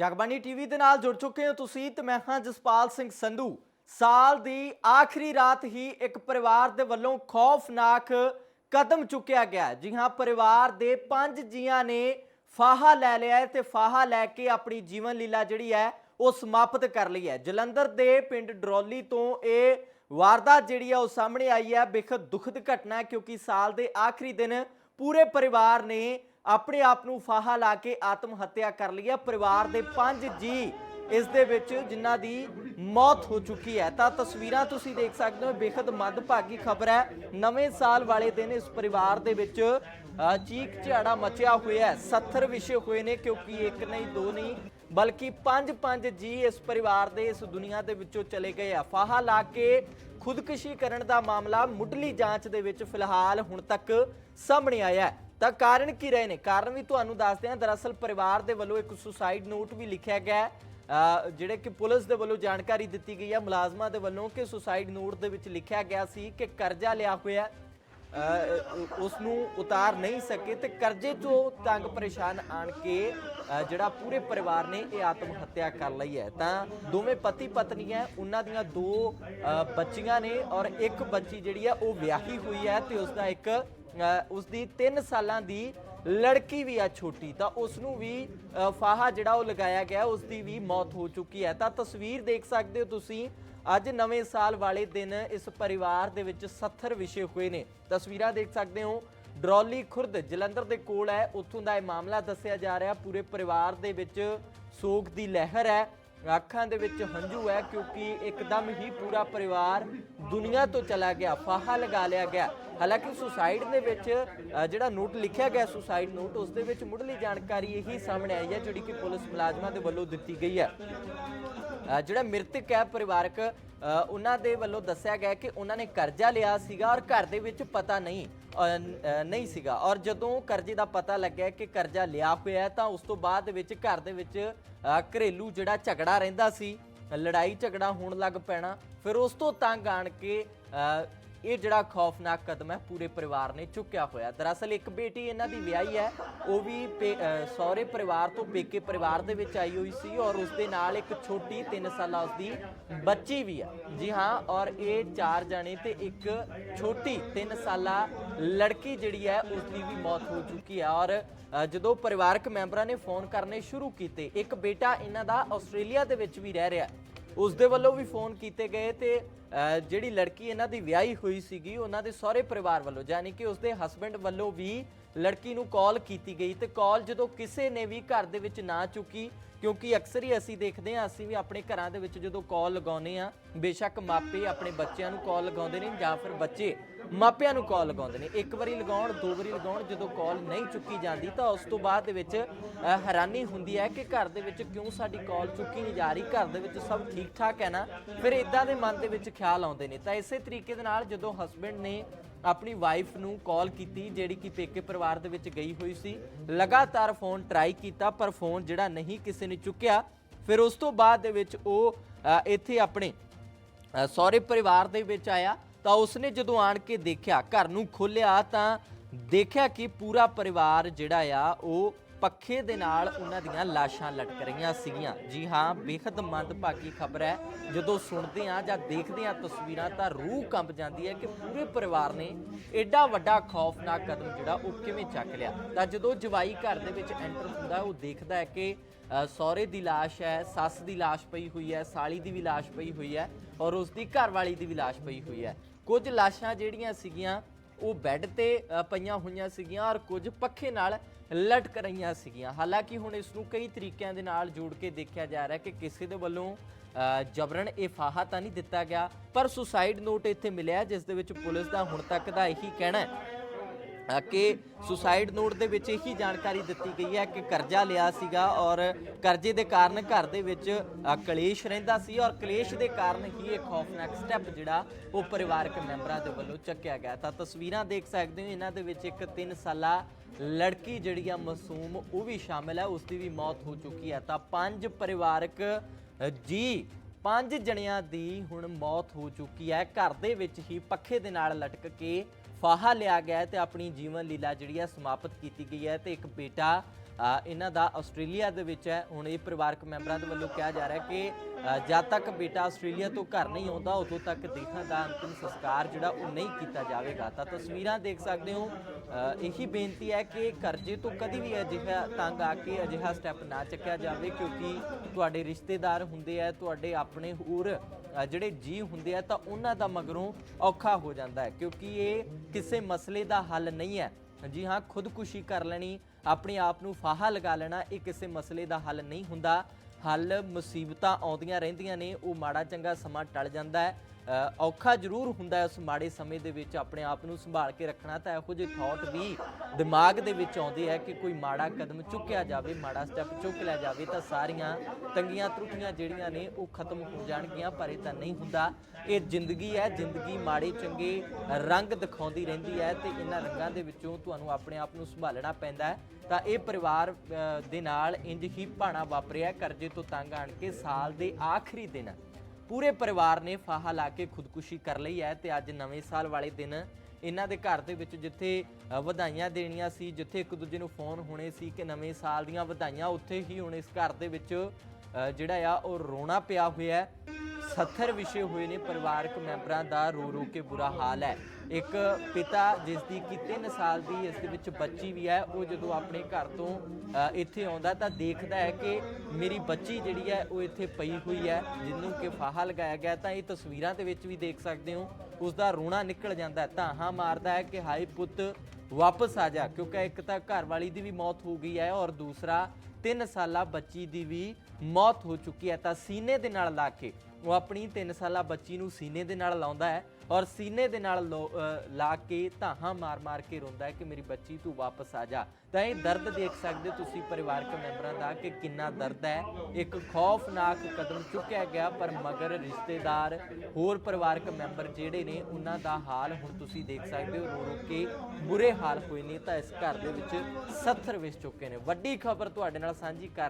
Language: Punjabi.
ਜਗਬਾਣੀ ਟੀਵੀ ਦੇ ਨਾਲ ਜੁੜ ਚੁੱਕੇ ਹੋ ਤੁਸੀਂ ਤੇ ਮੈਂ ਹਾਂ ਜਸਪਾਲ ਸਿੰਘ ਸੰਧੂ। ਸਾਲ ਦੀ ਆਖਰੀ ਰਾਤ ਹੀ ਇੱਕ ਪਰਿਵਾਰ ਦੇ ਵੱਲੋਂ ਖੌਫਨਾਕ ਕਦਮ ਚੁੱਕਿਆ ਗਿਆ ਜੀ ਹਾਂ, ਪਰਿਵਾਰ ਦੇ ਪੰਜ ਜੀਆਂ ਨੇ ਫਾਹਾ ਲੈ ਲਿਆ ਹੈ ਤੇ ਫਾਹਾ ਲੈ ਕੇ ਆਪਣੀ ਜੀਵਨ ਲੀਲਾ ਜਿਹੜੀ ਹੈ ਉਹ ਸਮਾਪਤ ਕਰ ਲਈ ਹੈ। ਜਲੰਧਰ ਦੇ ਪਿੰਡ ਡਰੋਲੀ ਤੋਂ ਇਹ ਵਾਰਦਾਤ ਜਿਹੜੀ ਹੈ ਉਹ ਸਾਹਮਣੇ ਆਈ ਹੈ। ਬੇਖਤ ਦੁਖਦ ਘਟਨਾ ਕਿਉਂਕਿ ਸਾਲ ਦੇ ਆਖਰੀ ਦਿਨ ਪੂਰੇ ਪਰਿਵਾਰ ਨੇ ਆਪਣੇ ਆਪ ਨੂੰ ਫਾਹਾ ਲਾ ਕੇ ਆਤਮ ਹੱਤਿਆ ਕਰ ਲਈ ਹੈ। ਪਰਿਵਾਰ ਦੇ ਪੰਜ ਜੀ ਇਸ ਦੇ ਵਿੱਚ ਜਿਨ੍ਹਾਂ ਦੀ ਮੌਤ ਹੋ ਚੁੱਕੀ ਹੈ। ਤਾਂ ਤਸਵੀਰਾਂ ਤੁਸੀਂ ਦੇਖ ਸਕਦੇ ਹੋ ਬੇਖਤ ਮੰਦਭਾਗੀ ਖਬਰ ਹੈ। ਨਵੇਂ ਸਾਲ ਵਾਲੇ ਦਿਨ ਇਸ ਪਰਿਵਾਰ ਦੇ ਵਿੱਚ ਚੀਕ ਝਾੜਾ ਮਚਿਆ ਹੋਇਆ ਹੈ। 70 ਵਿਸ਼ੇ ਹੋਏ ਨੇ ਕਿਉਂਕਿ ਇੱਕ ਨਹੀਂ, ਦੋ ਨਹੀਂ, ਬਲਕਿ ਪੰਜ ਪੰਜ ਜੀ ਇਸ ਪਰਿਵਾਰ ਦੇ, ਇਸ ਦੁਨੀਆ ਦੇ ਵਿੱਚੋਂ ਚਲੇ ਗਏ ਆ। ਫਾਹਾ ਲਾ ਕੇ ਖੁਦਕੁਸ਼ੀ ਕਰਨ ਦਾ ਮਾਮਲਾ ਮੁੱਢਲੀ ਜਾਂਚ ਦੇ ਵਿੱਚ ਫਿਲਹਾਲ ਹੁਣ ਤੱਕ ਸਾਹਮਣੇ ਆਇਆ ਹੈ। ਤਾਂ ਕਾਰਨ ਕੀ ਰਹੇ ਨੇ? ਕਾਰਨ ਵੀ ਤੁਹਾਨੂੰ ਦੱਸਦੇ ਹਾਂ। ਦਰਅਸਲ ਪਰਿਵਾਰ ਦੇ ਵੱਲੋਂ ਇੱਕ ਸੁਸਾਈਡ ਨੋਟ ਵੀ ਲਿਖਿਆ ਗਿਆ ਹੈ। ਜਿਹੜੇ ਕਿ ਪੁਲਿਸ ਦੇ ਵੱਲੋਂ ਜਾਣਕਾਰੀ ਦਿੱਤੀ ਗਈ ਹੈ। ਮੁਲਾਜ਼ਮਾਂ ਦੇ ਵੱਲੋਂ ਕਿ ਸੁਸਾਈਡ ਨੋਟ ਦੇ ਵਿੱਚ ਲਿਖਿਆ ਗਿਆ ਸੀ ਕਿ ਕਰਜ਼ਾ ਲਿਆ ਹੋਇਆ ਉਸ ਨੂੰ ਉਤਾਰ ਨਹੀਂ ਸਕੇ ਤੇ ਕਰਜ਼ੇ ਤੋਂ ਤੰਗ ਪਰੇਸ਼ਾਨ ਆਣ ਕੇ ਜਿਹੜਾ ਪੂਰੇ ਪਰਿਵਾਰ ਨੇ ਇਹ ਆਤਮ ਹੱਤਿਆ ਕਰ ਲਈ ਹੈ। ਤਾਂ ਦੋਵੇਂ ਪਤੀ ਪਤਨੀ ਹੈ ਉਹਨਾਂ ਦੀਆਂ ਦੋ ਬੱਚੀਆਂ ਨੇ ਔਰ ਇੱਕ ਬੱਚੀ ਜਿਹੜੀ ਹੈ ਉਹ ਵਿਆਹੀ ਹੋਈ ਹੈ ਤੇ ਉਸ ਦਾ ਇੱਕ ਅ, ਉਸ ਦੀ 3 ਸਾਲਾਂ ਦੀ ਲੜਕੀ ਵੀ ਆ ਛੋਟੀ। ਤਾਂ ਉਸ ਨੂੰ ਵੀ ਫਾਹਾ ਜਿਹੜਾ ਉਹ ਲਗਾਇਆ ਗਿਆ ਉਸ ਦੀ ਵੀ ਮੌਤ ਹੋ ਚੁੱਕੀ ਹੈ। ਤਾਂ ਤਸਵੀਰ ਦੇਖ ਸਕਦੇ ਹੋ ਤੁਸੀਂ ਅੱਜ ਨਵੇਂ ਸਾਲ ਵਾਲੇ ਦਿਨ ਇਸ ਪਰਿਵਾਰ ਦੇ ਵਿੱਚ 70 ਵਿਸ਼ੇ ਹੋਏ ਨੇ। ਤਸਵੀਰਾਂ ਦੇਖ ਸਕਦੇ ਹੋ। ਡਰੌਲੀ ਖੁਰਦ ਜਲੰਧਰ ਦੇ ਕੋਲ ਹੈ। ਉੱਥੋਂ ਦਾ ਇਹ ਮਾਮਲਾ ਦੱਸਿਆ ਜਾ ਰਿਹਾ। ਪੂਰੇ ਪਰਿਵਾਰ ਦੇ ਵਿੱਚ ਸੋਗ ਦੀ ਲਹਿਰ ਹੈ। ਅੱਖਾਂ ਦੇ ਵਿੱਚ ਹੰਝੂ ਹੈ ਕਿਉਂਕਿ ਇੱਕਦਮ ਹੀ ਪੂਰਾ ਪਰਿਵਾਰ ਦੁਨੀਆ ਤੋਂ ਚਲਾ ਗਿਆ, ਫਾਹਾ ਲਗਾ ਲਿਆ ਗਿਆ। ਹਾਲਾਂਕਿ ਸੁਸਾਈਡ ਦੇ ਵਿੱਚ ਜਿਹੜਾ ਨੋਟ ਲਿਖਿਆ ਗਿਆ ਸੁਸਾਈਡ ਨੋਟ, ਉਸ ਦੇ ਵਿੱਚ ਮੁੱਢਲੀ ਜਾਣਕਾਰੀ ਇਹੀ ਸਾਹਮਣੇ ਆਈ ਹੈ, ਜਿਹੜੀ ਕਿ ਪੁਲਿਸ ਮੁਲਾਜ਼ਮਾਂ ਦੇ ਵੱਲੋਂ ਦਿੱਤੀ ਗਈ ਹੈ। ਜਿਹੜਾ ਮ੍ਰਿਤਕ ਹੈ ਪਰਿਵਾਰਕ ਉਹਨਾਂ ਦੇ ਵੱਲੋਂ ਦੱਸਿਆ ਗਿਆ ਕਿ ਉਹਨਾਂ ਨੇ ਕਰਜ਼ਾ ਲਿਆ ਸੀਗਾ ਔਰ ਘਰ ਦੇ ਵਿੱਚ ਪਤਾ ਨਹੀਂ ਨਹੀਂ ਸੀਗਾ। ਔਰ ਜਦੋਂ ਕਰਜ਼ੇ ਦਾ ਪਤਾ ਲੱਗਿਆ ਕਿ ਕਰਜ਼ਾ ਲਿਆ ਹੋਇਆ ਤਾਂ ਉਸ ਤੋਂ ਬਾਅਦ ਵਿੱਚ ਘਰ ਦੇ ਵਿੱਚ ਘਰੇਲੂ ਜਿਹੜਾ ਝਗੜਾ ਰਹਿੰਦਾ ਸੀ, ਲੜਾਈ ਝਗੜਾ ਹੋਣ ਲੱਗ ਪੈਣਾ, ਫਿਰ ਉਸ ਤੋਂ ਤੰਗ ਆਣ ਕੇ ਇਹ ਜਿਹੜਾ ਖੌਫਨਾਕ ਕਦਮ ਹੈ, ਪੂਰੇ ਪਰਿਵਾਰ ਨੇ ਚੁੱਕਿਆ ਹੋਇਆ। ਦਰਅਸਲ ਇੱਕ ਬੇਟੀ ਇਹਨਾਂ ਦੀ ਵਿਆਹੀ ਹੈ, ਉਹ ਵੀ ਪੇ- ਸਹੁਰੇ ਪਰਿਵਾਰ ਤੋਂ ਪੇਕੇ ਪਰਿਵਾਰ ਦੇ ਵਿੱਚ ਆਈ ਹੋਈ ਸੀ ਔਰ ਉਸ ਦੇ ਨਾਲ ਇੱਕ ਛੋਟੀ 3 ਸਾਲਾ ਉਸ ਦੀ ਬੱਚੀ ਵੀ ਹੈ। ਜੀ ਹਾਂ, ਔਰ ਇਹ ਚਾਰ ਜਣੇ ਤੇ ਇੱਕ ਛੋਟੀ 3 ਸਾਲਾ ਲੜਕੀ ਜਿਹੜੀ ਹੈ ਉਸ ਦੀ ਵੀ ਮੌਤ ਹੋ ਚੁੱਕੀ ਹੈ। ਔਰ ਜਦੋਂ ਪਰਿਵਾਰਕ ਮੈਂਬਰਾਂ ਨੇ ਫੋਨ ਕਰਨੇ ਸ਼ੁਰੂ ਕੀਤੇ, ਇੱਕ ਬੇਟਾ ਇਹਨਾਂ ਦਾ ਆਸਟ੍ਰੇਲੀਆ ਦੇ ਵਿੱਚ ਵੀ ਰਹਿ ਰਿਹਾ ਉਸ ਦੇ ਵੱਲੋਂ ਵੀ ਫੋਨ ਕੀਤੇ ਗਏ ਤੇ ਜਿਹੜੀ ਲੜਕੀ ਇਹਨਾਂ ਦੀ ਵਿਆਹੀ ਹੋਈ ਸੀਗੀ, ਉਹਨਾਂ ਦੇ ਸਹੁਰੇ ਪਰਿਵਾਰ ਵੱਲੋਂ, ਯਾਨੀ ਕਿ ਉਸਦੇ ਹਸਬੰਡ ਵੱਲੋਂ ਵੀ ਲੜਕੀ ਨੂੰ ਕਾਲ ਕੀਤੀ ਗਈ ਤੇ ਕਾਲ ਜਦੋਂ ਕਿਸੇ ਨੇ ਵੀ ਘਰ ਦੇ ਵਿੱਚ ਨਾ ਚੁੱਕੀ, ਕਿਉਂਕਿ ਅਕਸਰ ਹੀ ਅਸੀਂ ਦੇਖਦੇ ਹਾਂ, ਅਸੀਂ ਵੀ ਆਪਣੇ ਘਰਾਂ ਦੇ ਵਿੱਚ ਜਦੋਂ ਕਾਲ ਲਗਾਉਨੇ ਆ ਬੇਸ਼ੱਕ ਮਾਪੇ ਆਪਣੇ ਬੱਚਿਆਂ ਨੂੰ ਕਾਲ ਲਗਾਉਂਦੇ ਨੇ ਜਾਂ ਫਿਰ ਬੱਚੇ ਮਾਪਿਆਂ ਨੂੰ ਕਾਲ ਲਗਾਉਂਦੇ ਨੇ। ਇੱਕ ਵਾਰੀ ਲਗਾਉਣ, ਦੋ ਵਾਰੀ ਲਗਾਉਣ, ਜਦੋਂ ਕਾਲ ਨਹੀਂ ਚੁੱਕੀ ਜਾਂਦੀ ਤਾਂ ਉਸ ਤੋਂ ਬਾਅਦ ਦੇ ਵਿੱਚ ਹੈਰਾਨੀ ਹੁੰਦੀ ਹੈ ਕਿ ਘਰ ਦੇ ਵਿੱਚ ਕਿਉਂ ਸਾਡੀ ਕਾਲ ਚੁੱਕੀ ਨਹੀਂ ਜਾ ਰਹੀ? ਘਰ ਦੇ ਵਿੱਚ ਸਭ ਠੀਕ ਠਾਕ ਹੈ ਨਾ? ਫਿਰ ਇਦਾਂ ਦੇ ਮਨ ਦੇ ਵਿੱਚ ਖਿਆਲ ਆਉਂਦੇ ਨੇ। ਤਾਂ ਇਸੇ ਤਰੀਕੇ ਦੇ ਨਾਲ ਜਦੋਂ ਹਸਬੰਡ ਨੇ ਆਪਣੀ ਵਾਈਫ ਨੂੰ ਕਾਲ ਕੀਤੀ, ਜਿਹੜੀ ਕਿ ਪੇਕੇ ਪਰਿਵਾਰ ਦੇ ਵਿੱਚ ਗਈ ਹੋਈ ਸੀ, ਲਗਾਤਾਰ ਫੋਨ ਟਰਾਈ ਕੀਤਾ, ਪਰ ਫੋਨ ਜਿਹੜਾ ਨਹੀਂ ਕਿਸੇ ਨੇ ਚੁੱਕਿਆ, ਫਿਰ ਉਸ ਤੋਂ ਬਾਅਦ ਦੇ ਵਿੱਚ ਉਹ ਇੱਥੇ ਆਪਣੇ ਸਹੁਰੇ ਪਰਿਵਾਰ ਦੇ ਵਿੱਚ ਆਇਆ। ਤਾਂ ਉਸਨੇ ਜਦੋਂ ਆਣ ਕੇ ਦੇਖਿਆ, ਘਰ ਨੂੰ ਖੋਲ੍ਹਿਆ ਤਾਂ ਦੇਖਿਆ ਕਿ ਪੂਰਾ ਪਰਿਵਾਰ ਜਿਹੜਾ ਆ, ਉਹ ਪੱਖੇ ਦੇ ਨਾਲ ਉਹਨਾਂ ਦੀਆਂ ਲਾਸ਼ਾਂ ਲਟਕ ਰਹੀਆਂ ਸੀਗੀਆਂ। ਜੀ ਹਾਂ, ਬੇਹੱਦ ਮੰਦਭਾਗੀ ਖਬਰ ਹੈ। ਜਦੋਂ ਸੁਣਦੇ ਆ ਜਾਂ ਦੇਖਦੇ ਆ ਤਸਵੀਰਾਂ ਤਾਂ ਰੂਹ ਕੰਬ ਜਾਂਦੀ ਹੈ ਕਿ ਪੂਰੇ ਪਰਿਵਾਰ ਨੇ ਐਡਾ ਵੱਡਾ ਖੌਫਨਾਕ ਕਦਮ ਜਿਹੜਾ ਉਹ ਕਿਵੇਂ ਚੱਕ ਲਿਆ। ਤਾਂ ਜਦੋਂ ਜਵਾਈ ਘਰ ਦੇ ਵਿੱਚ ਐਂਟਰ ਹੁੰਦਾ, ਉਹ ਦੇਖਦਾ ਹੈ ਕਿ ਸਹੁਰੇ ਦੀ ਲਾਸ਼ ਹੈ, ਸੱਸ ਦੀ ਲਾਸ਼ ਪਈ ਹੋਈ ਹੈ, ਸਾਲੀ ਦੀ ਵੀ ਲਾਸ਼ ਪਈ ਹੋਈ ਹੈ ਔਰ ਉਸ ਦੀ ਘਰਵਾਲੀ ਦੀ ਵੀ ਲਾਸ਼ ਪਈ ਹੋਈ ਹੈ। ਕੁਝ ਲਾਸ਼ਾਂ ਜਿਹੜੀਆਂ ਸੀਗੀਆਂ, ਉਹ ਬੈੱਡ ਤੇ ਪਈਆਂ ਹੋਈਆਂ ਸੀਗੀਆਂ ਔਰ ਕੁਝ ਪੱਖੇ ਨਾਲ ਲਟਕ ਰਹੀਆਂ ਸੀਗੀਆਂ। ਹਾਲਾਂਕਿ ਹੁਣ ਇਸ ਨੂੰ ਕਈ ਤਰੀਕਿਆਂ ਦੇ ਨਾਲ ਜੋੜ ਕੇ ਦੇਖਿਆ ਜਾ ਰਿਹਾ ਕਿ ਕਿਸੇ ਦੇ ਵੱਲੋਂ ਜਬਰਨ ਇਹ ਫਾਹਾ ਤਾਂ ਨਹੀਂ ਦਿੱਤਾ ਗਿਆ, ਪਰ ਸੁਸਾਈਡ ਨੋਟ ਇੱਥੇ ਮਿਲਿਆ, ਜਿਸ ਦੇ ਵਿੱਚ ਪੁਲਿਸ ਦਾ ਹੁਣ ਤੱਕ ਦਾ ਇਹੀ ਕਹਿਣਾ ਹੈ। ਕਿ ਸੁਸਾਈਡ ਨੋਟ ਦੇ ਵਿੱਚ ਇਹੀ ਜਾਣਕਾਰੀ ਦਿੱਤੀ ਗਈ ਹੈ ਕਿ ਕਰਜ਼ਾ ਲਿਆ ਸੀਗਾ ਔਰ ਕਰਜ਼ੇ ਦੇ ਕਾਰਨ ਘਰ ਦੇ ਵਿੱਚ ਕਲੇਸ਼ ਰਹਿੰਦਾ ਸੀ ਔਰ ਕਲੇਸ਼ ਦੇ ਕਾਰਨ ਹੀ ਇੱਕ ਖੌਫਨਾਕ ਸਟੈਪ ਜਿਹੜਾ ਉਹ ਪਰਿਵਾਰਕ ਮੈਂਬਰਾਂ ਦੇ ਵੱਲੋਂ ਚੱਕਿਆ ਗਿਆ। ਤਾਂ ਤਸਵੀਰਾਂ ਦੇਖ ਸਕਦੇ ਹੋ, ਇਹਨਾਂ ਦੇ ਵਿੱਚ ਇੱਕ 3 ਸਾਲਾ ਲੜਕੀ ਜਿਹੜੀ ਆ ਮਾਸੂਮ ਉਹ ਵੀ ਸ਼ਾਮਿਲ ਹੈ ਉਸ ਦੀ ਵੀ ਮੌਤ ਹੋ ਚੁੱਕੀ ਹੈ। ਤਾਂ ਪੰਜ ਪਰਿਵਾਰਕ ਜੀ, ਪੰਜ ਜਣਿਆਂ ਦੀ ਹੁਣ ਮੌਤ ਹੋ ਚੁੱਕੀ ਹੈ। ਘਰ ਦੇ ਵਿੱਚ ਹੀ ਪੱਖੇ ਦੇ ਨਾਲ ਲਟਕ ਕੇ ਫਾਹਾ ਲਿਆ ਗਿਆ ਹੈ ਤੇ ਆਪਣੀ ਜੀਵਨ ਲੀਲਾ ਜਿਹੜੀ ਹੈ ਸਮਾਪਤ ਕੀਤੀ ਗਈ ਹੈ ਤੇ ਇੱਕ ਬੇਟਾ ਇਹਨਾਂ ਦਾ ਆਸਟ੍ਰੇਲੀਆ ਦੇ ਵਿੱਚ ਹੈ। ਹੁਣ ਇਹ ਪਰਿਵਾਰਕ ਮੈਂਬਰਾਂ ਦੇ ਵੱਲੋਂ ਕਿਹਾ ਜਾ ਰਿਹਾ ਕਿ ਜਦ ਤੱਕ ਬੇਟਾ ਆਸਟ੍ਰੇਲੀਆ ਤੋਂ ਘਰ ਨਹੀਂ ਆਉਂਦਾ, ਉਦੋਂ ਤੱਕ ਦੇਹਾਂ ਦਾ ਅੰਤਿਮ ਸੰਸਕਾਰ ਜਿਹੜਾ ਉਹ ਨਹੀਂ ਕੀਤਾ ਜਾਵੇਗਾ। ਤਾਂ ਤਸਵੀਰਾਂ ਦੇਖ ਸਕਦੇ ਹੋ ਇਹੀ ਬੇਨਤੀ ਹੈ ਕਿ ਕਰਜ਼ੇ ਤੋਂ ਕਦੀ ਵੀ ਅਜਿਹਾ ਤੰਗ ਆ ਕੇ ਅਜਿਹਾ ਸਟੈਪ ਨਾ ਚੱਕਿਆ ਜਾਵੇ, ਕਿਉਂਕਿ ਤੁਹਾਡੇ ਰਿਸ਼ਤੇਦਾਰ ਹੁੰਦੇ ਆ, ਤੁਹਾਡੇ ਆਪਣੇ ਹੋਰ ਜਿਹੜੇ ਜੀ ਹੁੰਦੇ ਆ, ਤਾਂ ਉਹਨਾਂ ਦਾ ਮਗਰੋਂ ਔਖਾ ਹੋ ਜਾਂਦਾ ਹੈ, ਕਿਉਂਕਿ ਇਹ ਕਿਸੇ ਮਸਲੇ ਦਾ ਹੱਲ ਨਹੀਂ ਹੈ। ਜੀ ਹਾਂ, ਖੁਦਕੁਸ਼ੀ ਕਰ ਲੈਣੀ, ਆਪਣੇ ਆਪ ਨੂੰ ਫਾਹਾ ਲਗਾ ਲੈਣਾ, ਇਹ ਕਿਸੇ ਮਸਲੇ ਦਾ ਹੱਲ ਨਹੀਂ ਹੁੰਦਾ। ਹੱਲ ਮੁਸੀਬਤਾਂ ਆਉਂਦੀਆਂ ਰਹਿੰਦੀਆਂ ਨੇ, ਉਹ ਮਾੜਾ ਚੰਗਾ ਸਮਾਂ ਟਲ ਜਾਂਦਾ ਹੈ। ਔਖਾ ਜ਼ਰੂਰ ਹੁੰਦਾ ਹੈ ਉਸ ਮਾੜੇ ਸਮੇਂ ਦੇ ਵਿੱਚ ਆਪਣੇ ਆਪ ਨੂੰ ਸੰਭਾਲ ਕੇ ਰੱਖਣਾ, ਤਾਂ ਇਹੋ ਜਿਹੇ ਥਾਟ ਵੀ ਦਿਮਾਗ ਦੇ ਵਿੱਚ ਆਉਂਦੇ ਹੈ ਕਿ ਕੋਈ ਮਾੜਾ ਕਦਮ ਚੁੱਕਿਆ ਜਾਵੇ, ਮਾੜਾ ਸਟੈਪ ਚੁੱਕ ਲਿਆ ਜਾਵੇ, ਤਾਂ ਸਾਰੀਆਂ ਤੰਗੀਆਂ ਤਰੁੱਟੀਆਂ ਜਿਹੜੀਆਂ ਨੇ ਉਹ ਖਤਮ ਹੋ ਜਾਣਗੀਆਂ, ਪਰ ਇਹ ਤਾਂ ਨਹੀਂ ਹੁੰਦਾ। ਇਹ ਜ਼ਿੰਦਗੀ ਹੈ, ਜ਼ਿੰਦਗੀ ਮਾੜੇ ਚੰਗੇ ਰੰਗ ਦਿਖਾਉਂਦੀ ਰਹਿੰਦੀ ਹੈ ਤੇ ਇਹਨਾਂ ਰੰਗਾਂ ਦੇ ਵਿੱਚੋਂ ਤੁਹਾਨੂੰ ਆਪਣੇ ਆਪ ਨੂੰ ਸੰਭਾਲਣਾ ਪੈਂਦਾ ਹੈ। ਤਾਂ ਇਹ ਪਰਿਵਾਰ ਦੇ ਨਾਲ ਇੰਜ ਹੀ ਭਾਣਾ ਵਾਪਰਿਆ, ਕਰਜ਼ੇ ਤੋਂ ਤੰਗ ਆਣ ਕੇ ਸਾਲ ਦੇ ਆਖਰੀ ਦਿਨ। ਪੂਰੇ ਪਰਿਵਾਰ ਨੇ ਫਾਹਾ ਲਾ ਕੇ ਖੁਦਕੁਸ਼ੀ ਕਰ ਲਈ ਹੈ ਤੇ ਅੱਜ ਨਵੇਂ ਸਾਲ ਵਾਲੇ ਦਿਨ ਇਹਨਾਂ ਦੇ ਘਰ ਦੇ ਵਿੱਚ ਜਿੱਥੇ ਵਧਾਈਆਂ ਦੇਣੀਆਂ ਸੀ, ਜਿੱਥੇ ਇੱਕ ਦੂਜੇ ਨੂੰ ਫੋਨ ਹੋਣੇ ਸੀ ਕਿ ਨਵੇਂ ਸਾਲ ਦੀਆਂ ਵਧਾਈਆਂ, ਉੱਥੇ ਹੀ ਹੁਣ ਇਸ ਘਰ ਦੇ ਵਿੱਚ ਜਿਹੜਾ ਆ, ਉਹ ਰੋਣਾ ਪਿਆ ਹੋਇਆ ਹੈ। ਸੱਥਰ ਵਿਸ਼ੇ ਹੋਏ ਨੇ ਪਰਿਵਾਰਕ ਮੈਂਬਰਾਂ ਦਾ ਰੋ ਰੋ ਕੇ ਬੁਰਾ ਹਾਲ ਹੈ। ਇੱਕ ਪਿਤਾ ਜਿਸ ਦੀ ਕਿ 3 ਸਾਲ ਦੀ ਇਸ ਦੇ ਵਿੱਚ ਬੱਚੀ ਵੀ ਹੈ, ਉਹ ਜਦੋਂ ਆਪਣੇ ਘਰ ਤੋਂ ਇੱਥੇ ਆਉਂਦਾ ਤਾਂ ਦੇਖਦਾ ਹੈ ਕਿ ਮੇਰੀ ਬੱਚੀ ਜਿਹੜੀ ਹੈ, ਉਹ ਇੱਥੇ ਪਈ ਹੋਈ ਹੈ, ਜਿਹਨੂੰ ਕਿ ਫਾਹਾ ਲਗਾਇਆ ਗਿਆ। ਤਾਂ ਇਹ ਤਸਵੀਰਾਂ ਦੇ ਵਿੱਚ ਵੀ ਦੇਖ ਸਕਦੇ ਹੋ ਉਸ ਦਾ ਰੋਣਾ ਨਿਕਲ ਜਾਂਦਾ ਹੈ ਹਾਂ ਮਾਰਦਾ ਹੈ ਕਿ ਹਾਏ ਪੁੱਤ, ਵਾਪਸ ਆ ਜਾ, ਕਿਉਂਕਿ ਇੱਕ ਤਾਂ ਘਰ ਵਾਲੀ ਦੀ ਵੀ ਮੌਤ ਹੋ ਗਈ ਹੈ ਔਰ ਦੂਸਰਾ 3 ਸਾਲਾ ਬੱਚੀ ਦੀ ਵੀ ਮੌਤ ਹੋ ਚੁੱਕੀ ਹੈ। ਤਾਂ ਸੀਨੇ ਦੇ ਨਾਲ ਲਾ ਕੇ ਉਹ ਆਪਣੀ 3 ਸਾਲਾ ਬੱਚੀ ਨੂੰ ਸੀਨੇ ਦੇ ਨਾਲ ਲਾਉਂਦਾ ਹੈ ਔਰ ਸੀਨੇ ਦੇ ਨਾਲ ਲੋ- ਲਾ ਕੇ ਧਾਹਾਂ ਮਾਰ-ਮਾਰ ਕੇ ਰੋਂਦਾ ਹੈ ਕਿ ਮੇਰੀ ਬੱਚੀ ਤੂੰ ਵਾਪਸ ਆ ਜਾ। ਤਾਂ ਇਹ ਦਰਦ ਦੇਖ ਸਕਦੇ ਹੋ ਤੁਸੀਂ ਪਰਿਵਾਰਕ ਮੈਂਬਰਾਂ ਦਾ ਕਿ ਕਿੰਨਾ ਦਰਦ ਹੈ। ਇੱਕ ਖੌਫਨਾਕ ਕਦਮ ਚੁੱਕਿਆ ਗਿਆ, ਪਰ ਮਗਰ ਰਿਸ਼ਤੇਦਾਰ, ਹੋਰ ਪਰਿਵਾਰਕ ਮੈਂਬਰ ਜਿਹੜੇ ਨੇ, ਉਹਨਾਂ ਦਾ ਹਾਲ ਹੁਣ ਤੁਸੀਂ ਦੇਖ ਸਕਦੇ ਹੋ। ਰੋ ਰੋ ਕੇ ਬੁਰੇ ਹਾਲ ਹੋਏ ਨੇ ਤਾਂ ਇਸ ਘਰ ਦੇ ਵਿੱਚ 70 ਵਿਸ ਚੁੱਕੇ ਨੇ। ਵੱਡੀ ਖਬਰ ਤੁਹਾਡੇ ਨਾਲ ਸਾਂਝੀ ਕਰ ਰਹੇ